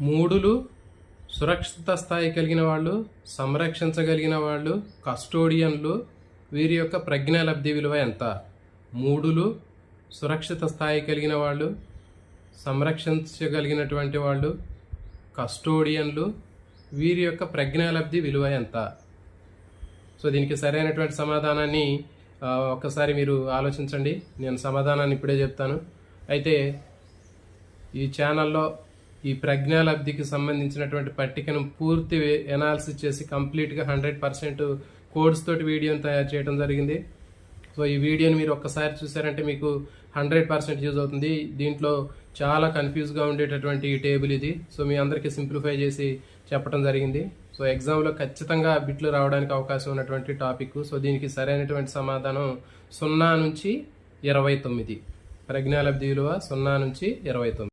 మూడులు సురక్షిత స్థాయి కలిగిన వాళ్ళు సంరక్షించగలిగిన వాళ్ళు కస్టోడియన్లు వీరి యొక్క ప్రజ్ఞాలబ్ధి విలువ ఎంత? మూడులు సురక్షిత స్థాయి కలిగిన వాళ్ళు సంరక్షించగలిగినటువంటి వాళ్ళు కస్టోడియన్లు వీరి యొక్క ప్రజ్ఞాలబ్ధి విలువ ఎంత? సో దీనికి సరైనటువంటి సమాధానాన్ని ఒక్కసారి మీరు ఆలోచించండి. నేను సమాధానాన్ని ఇప్పుడే చెప్తాను. అయితే ఈ ఛానల్లో ఈ ప్రజ్ఞాలబ్ధికి సంబంధించినటువంటి పట్టికను పూర్తి ఎనాలిసిస్ చేసి కంప్లీట్గా హండ్రెడ్ పర్సెంట్ కోడ్స్ తోటి వీడియోని తయారు చేయడం జరిగింది. సో ఈ వీడియోని మీరు ఒక్కసారి చూసారంటే మీకు హండ్రెడ్ పర్సెంట్ యూజ్ అవుతుంది. దీంట్లో చాలా కన్ఫ్యూజ్గా ఉండేటటువంటి ఈ టేబుల్ ఇది. సో మీ అందరికీ సింప్లిఫై చేసి చెప్పడం జరిగింది. సో ఎగ్జామ్లో ఖచ్చితంగా బిట్లు రావడానికి అవకాశం ఉన్నటువంటి టాపిక్ సో దీనికి సరైనటువంటి సమాధానం సున్నా నుంచి ఇరవై తొమ్మిది. ప్రజ్ఞాలబ్ధి విలువ సున్నా నుంచి ఇరవై తొమ్మిది.